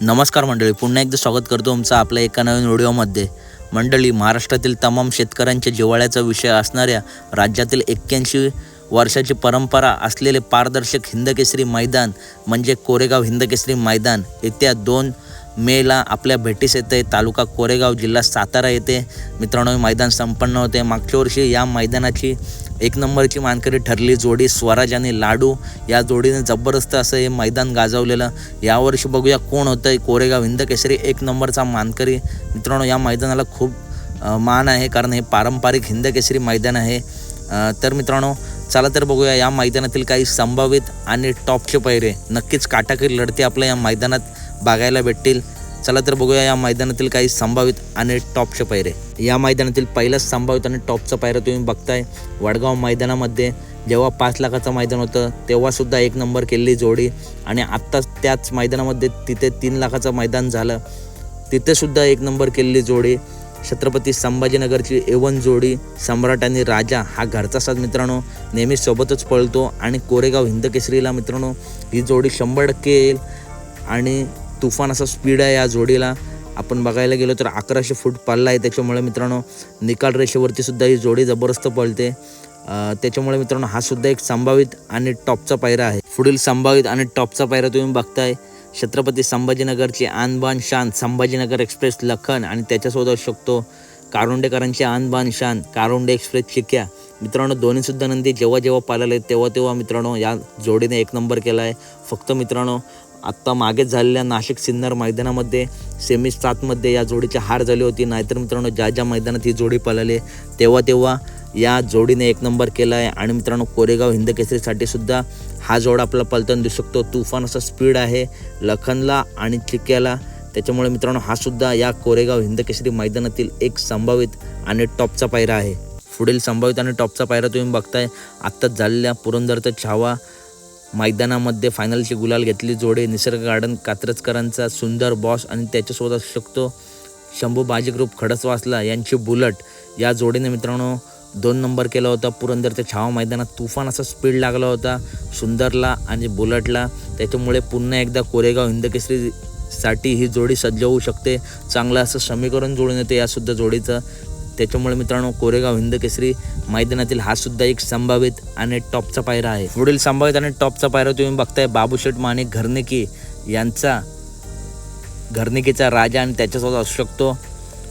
नमस्कार मंडळी पुन्हा एकदा स्वागत करतो तुमचं आपल्या एका नवीन व्हिडिओमध्ये. मंडळी महाराष्ट्रातील तमाम शेतकऱ्यांच्या जिव्हाळ्याचा विषय असणाऱ्या राज्यातील एक्क्याऐंशी वर्षाची परंपरा असलेले पारदर्शक हिंदकेसरी मैदान म्हणजे कोरेगाव हिंदकेसरी मैदान येत्या दोन मेला आपल्या भेटीस येते. तालुका कोरेगाव जिल्हा सातारा येथे मित्रांनो मैदान संपन्न होते. मागच्या वर्षी या मैदानाची एक नंबरची मानकरी ठरली जोडी स्वराज आणि लाडू. या जोडीने जबरदस्त असं हे मैदान गाजवलेलं. यावर्षी बघूया कोण होतं कोरेगाव हिंद केसरी एक नंबरचा मानकरी. मित्रांनो या मैदानाला खूप मान आहे कारण हे पारंपरिक हिंद केसरी मैदान आहे. तर मित्रांनो चला तर बघूया या मैदानातील काही संभावित आणि टॉपचे पैरे. नक्कीच काटाकीर लढते आपल्या या मैदानात बघायला भेटतील. चला तर बघूया या मैदानातील काही संभावित आणि टॉपचे पायरे. या मैदानातील पहिलाच संभावित आणि टॉपचा पायरा तुम्ही बघताय. वडगाव मैदानामध्ये जेव्हा पाच लाखाचं मैदान होतं तेव्हासुद्धा एक नंबर केलेली जोडी. आणि आत्ताच त्याच मैदानामध्ये तिथे तीन लाखाचं मैदान झालं. तिथेसुद्धा एक नंबर केलेली जोडी. छत्रपती संभाजीनगरची एवन जोडी. सम्राट आणि राजा हा घरचा साथ मित्रांनो. नेहमी सोबतच पळतो. आणि कोरेगाव हिंद केसरीला मित्रांनो ही जोडी शंभर टक्के येईल. आणि तुफान असा स्पीड आहे या जोडीला. आपण बघायला गेलो तर अकराशे फूट पल्ला आहे. त्याच्यामुळे मित्रांनो निकाल रेषेवरती सुद्धा ही जोडी जबरदस्त पळते. त्याच्यामुळे मित्रांनो हा सुद्धा एक संभावित आणि टॉपचा पायरा आहे. पुढील संभावित आणि टॉपचा पायरा तुम्ही बघताय. छत्रपती संभाजीनगरची आणबान शान संभाजीनगर एक्सप्रेस लखन आणि त्याच्यासोबत असू शकतो कारुंडेकरांची आनबान शान कारुंडे एक्सप्रेस चिक्या. मित्रांनो दोन्हीसुद्धा नंदी जेव्हा जेव्हा पाळले तेव्हा तेव्हा मित्रांनो या जोडीने एक नंबर केला आहे फक्त मित्रांनो आत्ता मागेच झालेल्या नाशिक सिन्नर मैदानामध्ये सेमी सातमध्ये या जोडीची हार झाली होती. नाहीतर मित्रांनो ज्या ज्या मैदानात ही जोडी पळाली तेव्हा तेव्हा या जोडीने एक नंबर केला आहे. आणि मित्रांनो कोरेगाव हिंदकेसरीसाठी सुद्धा हा जोड आपला पलताना दिसू शकतो. तुफान असा स्पीड आहे लखनला आणि चिक्याला. त्याच्यामुळे मित्रांनो हा सुद्धा या कोरेगाव हिंद केसरी मैदानातील एक संभावित आणि टॉपचा पायरा आहे. पुढील संभावित आणि टॉपचा पायरा तुम्ही बघताय. आत्ताच झालेल्या पुरंदरचा छावा मैदानामध्ये फायनलची गुलाल घेतली. जोडे निसर्ग गार्डन कात्रजकरांचा सुंदर बॉस आणि त्याच्यासोबत असू शकतो शंभू बाजी ग्रुप खडसवासला यांची बुलट. या जोडीने मित्रांनो दोन नंबर केला होता. पुरंदरच्या छावा मैदानात तुफान असा स्पीड लागला होता. सुंदरला आणि बुलटला. त्याच्यामुळे पुन्हा एकदा कोरेगाव हिंदकेसरी साठी ही जोडी सज्ज होऊ शकते. चांगलं असं समीकरण जुळून येते यासुद्धा जोडीचं. त्याच्यामुळे मित्रांनो कोरेगाव हिंद केसरी मैदानातील हा सुद्धा एक संभावित आणि टॉपचा पायरा आहे. पुढील संभावित आणि टॉपचा पायरा तुम्ही बघताय बाबूशेठ माने घरनेकी यांचा घरनेकीचा राजा आणि त्याच्यासोबत असू शकतो.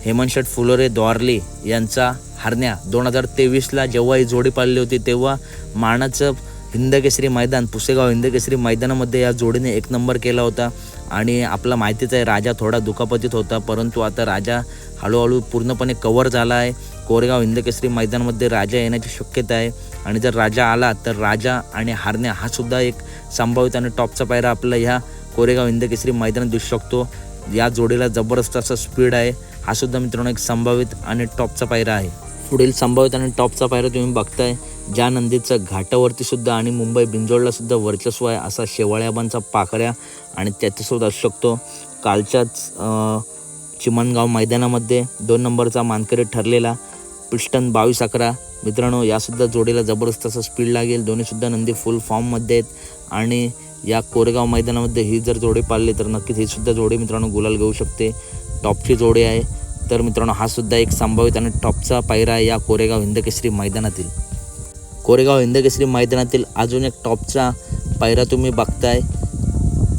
हेमंतशेठ फुलोरे द्वारली यांचा हरण्या दोन हजार तेवीसला जेव्हा ही जोडी पाळली होती तेव्हा मानाचं हिंदकेसरी मैदान पुसेगाव हिंदकेसरी मैदानामध्ये या जोडीने एक नंबर केला होता. आणि आपला माहितीच आहे राजा थोडा दुखापतीत होता परंतु आता राजा हळूहळू पूर्णपणे कवर झाला आहे. कोरेगाव हिंदकेसरी मैदानामध्ये राजा येण्याची शक्यता आहे. आणि जर राजा आला तर राजा आणि हारण्या हा सुद्धा एक संभावित आणि टॉपचा पायरा आपला ह्या कोरेगाव हिंदकेसरी मैदानात दिसू शकतो. या जोडीला जबरदस्त असा स्पीड आहे. हा सुद्धा मित्रांनो एक संभावित आणि टॉपचा पायरा आहे. पुढील संभावित आणि टॉपचा पायरा तुम्ही बघताय. ज्या नंदीचं घाटावरती सुद्धा आणि मुंबई बिंजोडला सुद्धा वर्चस्व आहे असा शेवाळ्याबांचा पाखऱ्या आणि त्याच्यासोबत असू शकतो. कालच्याच चिमणगाव मैदानामध्ये दोन नंबरचा मानकरी ठरलेला पिस्टन बावीस अकरा. मित्रांनो यासुद्धा जोडीला जबरदस्त असं स्पीड लागेल. दोन्हीसुद्धा नंदी फुल फॉर्ममध्ये आहेत. आणि या कोरेगाव मैदानामध्ये ही जर जोडी पाळली तर नक्कीच ही सुद्धा जोडी मित्रांनो गुलाल घेऊ शकते. टॉपची जोडी आहे. तर मित्रांनो हा सुद्धा एक संभावित आणि टॉपचा पायरा आहे या कोरेगाव हिंदकेसरी मैदानातील. कोरेगाव हिंदकेसरी मैदानातील अजून एक टॉपचा पायरा तुम्ही बघताय.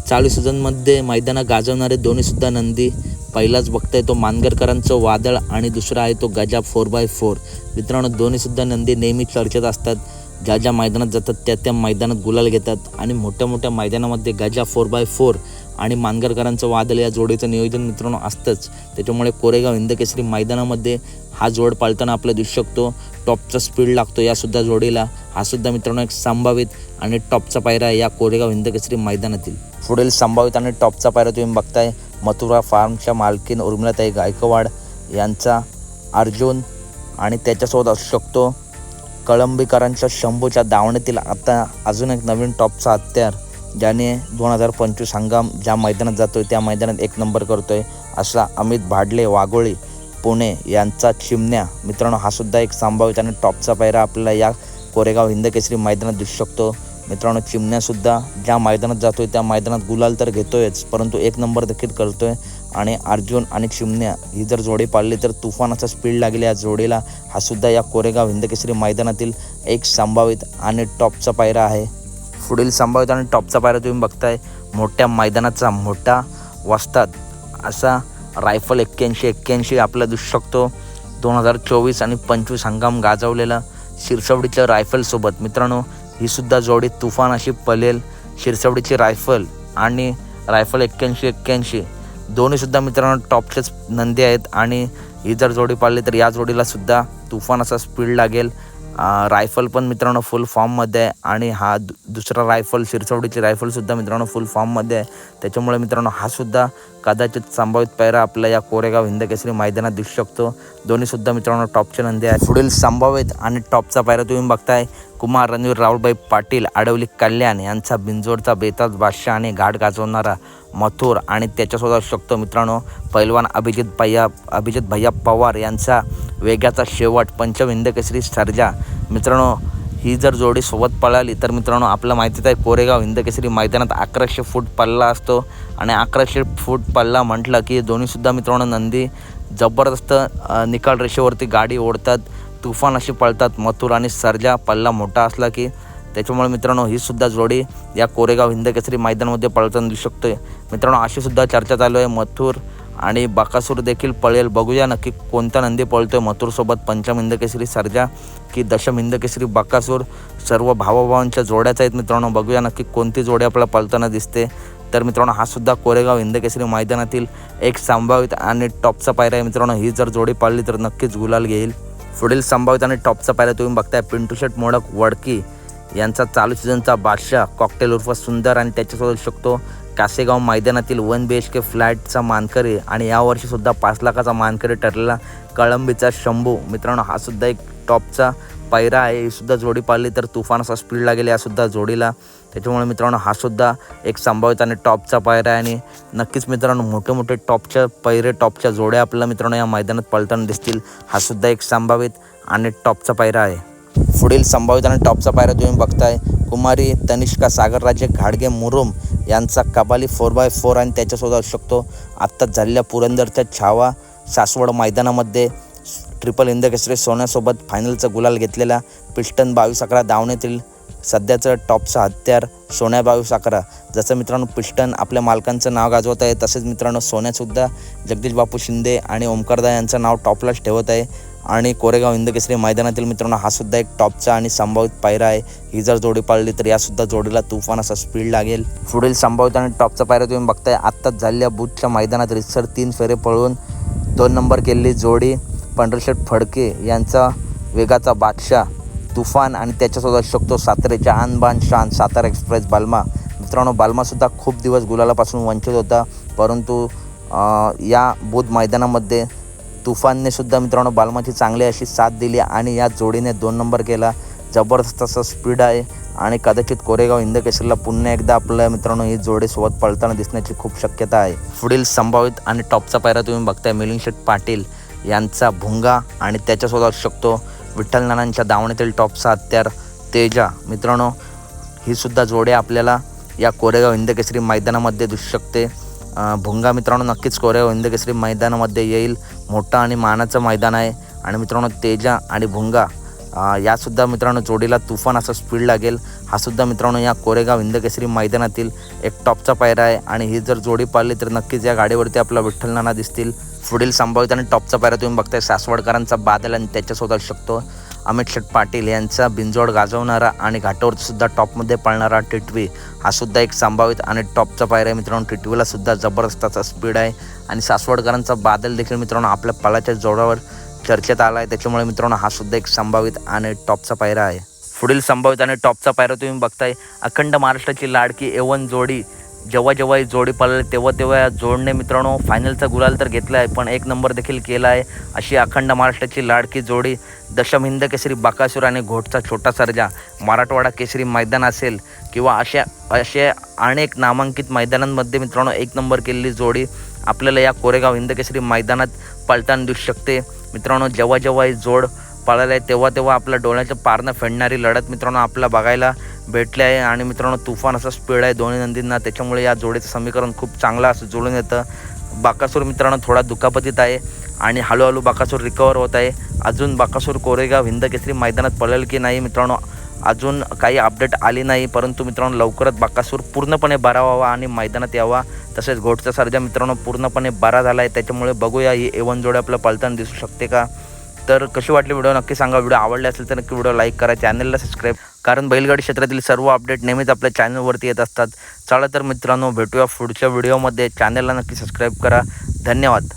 चाळीस सीझनमध्ये मैदानात गाजवणारे दोन्हीसुद्धा नंदी. पहिलाच बघताय तो मानगरकरांचं वादळ आणि दुसरा आहे तो गजा फोर बाय फोर मित्रांनो दोन्हीसुद्धा नंदी नेहमी चर्चेत असतात. ज्या ज्या मैदानात जातात त्या त्या मैदानात गुलाल घेतात. आणि मोठ्या मोठ्या मैदानामध्ये गजा फोर बाय फोर आणि मानगरकरांचं वादळ या जोडीचं नियोजन मित्रांनो असतंच. त्याच्यामुळे कोरेगाव हिंदकेसरी मैदानामध्ये हा जोड पाळताना आपला दिसू शकतो. टॉपचा स्पीड लागतो यासुद्धा जोडीला. हा सुद्धा मित्रांनो एक संभावित आणि टॉपचा पायरा आहे या कोरेगाव हिंदकेसरी मैदानातील. पुढील संभावित आणि टॉपचा पायरा तुम्ही बघताय. मथुरा फार्मच्या मालकीन उर्मिलाताई गायकवाड यांचा अर्जुन आणि त्याच्यासोबत असू शकतो. कळंबीकरांच्या शंभूच्या दावणीतील आता अजून एक नवीन टॉपचा हत्यार ज्याने दोन हजार पंचवीस हंगाम ज्या मैदानात जातोय त्या मैदानात एक नंबर करतोय असा अमित भाडले वाघोळी पुणे यांचा चिमण्या. मित्रांनो हा सुद्धा एक संभावित आणि टॉपचा पायरा आपल्याला या कोरेगाव हिंदकेसरी मैदानात दिसू शकतो. मित्रांनो चिमण्यासुद्धा ज्या मैदानात जातोय त्या मैदानात गुलाल तर घेतोयच परंतु एक नंबर देखील करतोय. आणि अर्जुन आणि चिमण्या ही जर जोडी पाळली तर तुफानाचा स्पीड लागेल या जोडीला. हा सुद्धा या कोरेगाव हिंदकेसरी मैदानातील एक संभावित आणि टॉपचा पायरा आहे. पुढील संभावित आणि टॉपचा पायरा तुम्ही बघताय. मोठ्या मैदानाचा मोठा वस्ताद असा रायफल एक्क्याऐंशी एक्क्याऐंशी आपला दिसू शकतो. दोन हजार चोवीस आणि पंचवीस हंगाम गाजवलेला शिरसवडीच्या रायफलसोबत मित्रांनो ही सुद्धा जोडी तुफान अशी पलेल शिरसवडीची रायफल आणि रायफल एक्क्याऐंशी एक्क्याऐंशी. दोन्हीसुद्धा मित्रांनो टॉपचेच नंदी आहेत आणि ही जर जोडी पाळली तर या जोडीला सुद्धा तुफान असा स्पीड लागेल. रायफल पण मित्रांनो फुल फॉर्ममध्ये आहे. आणि हा दु दुसरा रायफल शिरसवडीची रायफलसुद्धा मित्रांनो फुल फॉर्ममध्ये आहे. त्याच्यामुळे मित्रांनो हा सुद्धा कदाचित संभावित पैरा आपल्या या कोरेगाव हिंदकेसरी मैदानात दिसू शकतो. दोन्हीसुद्धा मित्रांनो टॉपचे नंदी आहे पुढील संभावित आणि टॉपचा पायरा तुम्ही बघताय. कुमार रणवीर राहुलभाई पाटील आडवली कल्याण यांचा बिंजोडचा बेताज बादशाह आणि घाट गाजवणारा मथुर आणि त्याच्यासोबत असू शकतो मित्रांनो पैलवान अभिजित भैया अभिजित भैया पवार यांचा वेगाचा शेवट. पंचम हिंदकेसरी सर्जा. मित्रांनो ही जर जोडी सोबत पळाली तर मित्रांनो आपलं माहितीच आहे कोरेगाव हिंदकेसरी मैदानात अकराशे फूट पल्ला असतो. आणि अकराशे फूट पल्ला म्हटलं की दोन्हीसुद्धा मित्रांनो नंदी जबरदस्त निकाल रेषेवरती गाडी ओढतात तुफान अशी पळतात. मथुर आणि सर्जा पल्ला मोठा असला की त्याच्यामुळे मित्रांनो ही सुद्धा जोडी या कोरेगाव हिंदकेसरी मैदानामध्ये पळताना दिसू शकते. मित्रांनो अशी सुद्धा चर्चा चालू आहे. मथुर आणि बाकासूर देखील पळेल. बघूया नक्की कोणता नंदी पळतोय. मथुरसोबत पंचम हिंदकेसरी सर्जा की दशम हिंदकेसरी बाकासूर. सर्व भावाभावांच्या जोड्याच आहेत मित्रांनो. बघूया नक्की कोणती जोडी आपल्याला पळताना दिसते. तर मित्रांनो हा सुद्धा कोरेगाव हिंदकेसरी मैदानातील एक संभावित आणि टॉपचा पायरा आहे मित्रांनो. ही जर जोडी पाळली तर नक्कीच गुलाल घेईल. पुढील संभावित आणि टॉपचा पायरा तुम्ही बघताय. पिंटू शेट मोडक वडकी यांचा चालू सीझनचा बादशाह कॉकटेल उर्फ सुंदर आणि त्याच्यासोबत शकतो. कासेगाव मैदानातील वन बी एच के फ्लॅटचा मानकरी आणि यावर्षीसुद्धा पाच लाखाचा मानकरी ठरलेला कळंबीचा शंभू. मित्रांनो हा सुद्धा एक टॉपचा पायरा आहे. ही सुद्धा जोडी पाळली तर तुफान असा स्पीड लागेल यासुद्धा जोडीला. त्याच्यामुळे मित्रांनो हा सुद्धा एक संभावित आणि टॉपचा पायरा आहे. आणि नक्कीच मित्रांनो मोठे मोठे टॉपच्या पैरे टॉपच्या जोड्या आपल्याला मित्रांनो या मैदानात पळताना दिसतील. हा सुद्धा एक संभावित आणि टॉपचा पायरा आहे. पुढील संभावित आणि टॉपचा पायरा तुम्ही बघताय. कुमारी तनिष्का सागरराजे घाडगे मुरुम यांचा कबाली फोर बाय फोर आणि त्याच्यासोबत असू शकतो. आत्ताच झालेल्या पुरंदरच्या छावा सासवड मैदानामध्ये ट्रिपल इंदकेसरी सोन्यासोबत फायनलचा गुलाल घेतलेला पिस्टन बावीस अकरा धावण्यातील सध्याचं टॉपचं हत्यार सोन्या बावीस अकरा जसं मित्रांनो पिस्टन आपल्या मालकांचं नाव गाजवत आहे तसेच मित्रांनो सोन्यासुद्धा जगदीश बापू शिंदे आणि ओमकारदा यांचं नाव टॉपलाच ठेवत आहे. आणि कोरेगाव हिंदकेसरी मैदानातील मित्रांनो हा सुद्धा एक टॉपचा आणि संभावित पायरा आहे. ही जर जोडी पाळली तर यासुद्धा जोडीला तुफान असा स्पीड लागेल. पुढील संभावित आणि टॉपचा पायरा तुम्ही बघताय आत्ताच झालेल्या बुथच्या मैदानात रिसर तीन फेरे पळवून दोन नंबर केलेली जोडी पंढरशेठ फडके यांचा वेगाचा बादशाह तुफान आणि त्याच्यासोबत असू शकतो सातारेच्या आणबान शान सातारा एक्सप्रेस बाल्मा. मित्रांनो बाल्मासुद्धा खूप दिवस गुलालापासून वंचित होता परंतु या बुध मैदानामध्ये तुफानने सुद्धा मित्रांनो बालमाची चांगली अशी साथ दिली आणि या जोडीने दोन नंबर केला. जबरदस्त असा स्पीड आहे आणि कदाचित कोरेगाव हिंदकेसरीला पुन्हा एकदा आपल्या मित्रांनो ही जोडी सोबत पळताना दिसण्याची खूप शक्यता आहे. पुढील संभावित आणि टॉपचा पायरा तुम्ही बघताय मिलिंद पाटील यांचा भुंगा आणि त्याच्यासोबत असू शकतो विठ्ठल नानांच्या दावणीतील टॉपचा हत्यार तेजा. मित्रांनो ही सुद्धा जोडी आपल्याला या कोरेगाव हिंदकेसरी मैदानामध्ये दिसू शकते. भुंगा मित्रांनो नक्कीच कोरेगाव हिंदकेसरी मैदानामध्ये येईल. मोठं आणि मानाचं मैदान आहे. आणि मित्रांनो तेजा आणि भुंगा यासुद्धा मित्रांनो जोडीला तुफान असा स्पीड लागेल. हा सुद्धा मित्रांनो या कोरेगाव हिंदकेसरी मैदानातील एक टॉपचा पायरा आहे. आणि ही जर जोडी पाळली तर नक्कीच या गाडीवरती आपला विठ्ठल नाना दिसतील. पुढील संभावित आणि टॉपचा पायरा तुम्ही बघताय. सासवडकरांचा बादल आणि त्याच्यासोबत असू शकतो. अमित शेठ पाटील यांचा बिंजोड गाजवणारा आणि घाटावर सुद्धा टॉपमध्ये पळणारा टिटवी हा सुद्धा एक संभावित आणि टॉपचा पायरा आहे मित्रांनो. टिटवीला सुद्धा जबरदस्ताचा स्पीड आहे आणि सासवडकरांचा बादल देखील मित्रांनो आपल्या पळाच्या जोरावर चर्चेत आला आहे त्याच्यामुळे मित्रांनो हा सुद्धा एक संभावित आणि टॉपचा पायरा आहे. पुढील संभावित आणि टॉपचा पायरा तुम्ही बघताय. अखंड महाराष्ट्राची लाडकी एवन जोडी जेव्हा जेव्हा जोडी पळाली तेव्हा तेव्हा या जोडने मित्रांनो फायनलचा गुलाल तर घेतला आहे पण एक नंबर देखील केला आहे अशी अखंड महाराष्ट्राची लाडकी जोडी. दशम हिंद केसरी बाकासूर आणि घोटचा छोटा सर्जा. मराठवाडा केसरी मैदान असेल किंवा अशा असे अनेक नामांकित मैदानांमध्ये मित्रांनो एक नंबर केलेली जोडी आपल्याला या कोरेगाव हिंद केसरी मैदानात पळताना दिसू शकते. मित्रांनो जेव्हा जेव्हा ही जोड पळायला आहे तेव्हा तेव्हा आपल्या डोळ्याच्या पारनं फेडणारी लढत मित्रांनो आपला बघायला भेटले आहे. आणि मित्रांनो तुफान असा स्पीड आहे दोन्ही नंदींना. त्याच्यामुळे या जोडीचं समीकरण खूप चांगलं असं जुळून येतं. बाकासूर मित्रांनो थोडा दुखापतीत आहे. आणि हळूहळू बाकासूर रिकवर होत आहे. अजून बाकासूर कोरेगाव हिंद केसरी मैदानात पळेल की नाही मित्रांनो अजून काही अपडेट आली नाही. परंतु मित्रांनो लवकरच बाकासूर पूर्णपणे बरा व्हावा आणि मैदानात यावा. तसेच घोटचा सर्जा मित्रांनो पूर्णपणे बरा झाला आहे त्याच्यामुळे बघूया ही एवन जोडी आपल्याला पलताना दिसू शकते का? तर कशी वाटली व्हिडिओ? नक्की सांगा. व्हिडिओ आवडले असेल तर नक्की व्हिडिओ लाईक करा. चॅनलला सबस्क्राईब कारण बैलगाडी क्षेत्रातील सर्व अपडेट नेहमीच आपल्या चॅनलवरती येत असतात. चला तर मित्रांनो भेटूया पुढच्या व्हिडिओमध्ये चॅनलला नक्की सबस्क्राईब करा. धन्यवाद.